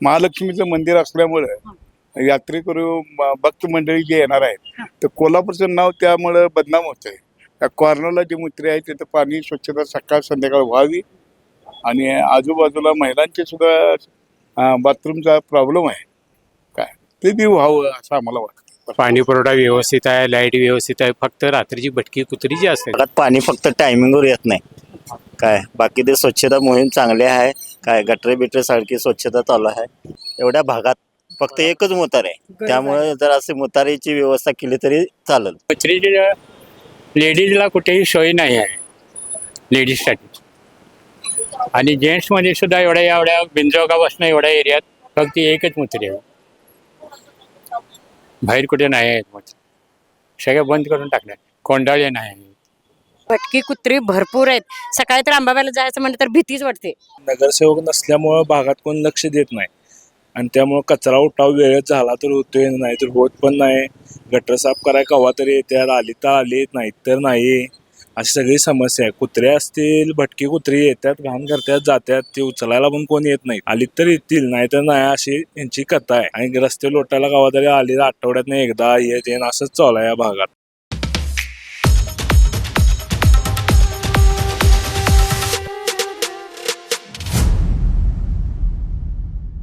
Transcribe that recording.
महालक्ष्मीचं मंदिर असल्यामुळं यात्रेकरू भक्त मंडळी जे येणार आहेत तर कोल्हापूरचं नाव त्यामुळं बदनाम होत आहे त्या कॉर्नरला जे मुत्रे आहेत तिथं पाणी स्वच्छता सकाळ संध्याकाळ व्हावी. आणि आजूबाजूला महिलांचे सुद्धा बाथरूमचा प्रॉब्लेम आहे. काय? ते बी व्हावं असं आम्हाला वाटतं. पाणी पुरवठा व्यवस्थित आहे लाइट व्यवस्थित आहे फक्त रात्रीची भटकी कुत्री जी असते. पाणी फक्त टायमिंगवर येत नाही. काय? बाकी ते स्वच्छता मोहीम चांगली आहे. काय? गटरे बिटरे सारखी स्वच्छता चालू आहे. एवढ्या भागात फक्त एकच मुतार आहे. त्यामुळे जर असे मुतारीची व्यवस्था केली तरी चालेल. कचऱ्याची लेडीजला कुठेही सोय नाही आहे लेडीजसाठी. आणि जेंट्समध्ये सुद्धा एवढ्या एवढ्या बिंजोगापासून एवढ्या एरियात फक्त एकच मुत्री आहे. बाहेर कुठे नाही आहेत मुत्री. सगळ्या बंद करून टाकल्या कोंडाळे नाही. भटकी कुत्री भरपूर आहेत. सकाळी तर आंबाबाईला जायचं म्हणलं तर भीतीच वाटते. नगरसेवक नसल्यामुळं भागात कोण लक्ष देत नाही. आणि त्यामुळं कचरा उठाव वेळेत झाला तर होतोय नाही तर होत पण नाही. गटर साफ कराय कवा तरी येतात आली तर आली नाहीत तर नाही. अशी सगळी समस्या आहे. कुत्रे असतील भटकी कुत्री येतात घाण करतात जातात ते उचलायला पण कोण येत नाही. आली तर येतील नाही तर नाही अशी यांची कथा आहे. आणि रस्ते लोटायला कवा तरी आली आठवड्यात नाही एकदा येत येईन असंच चालू आहे या भागात.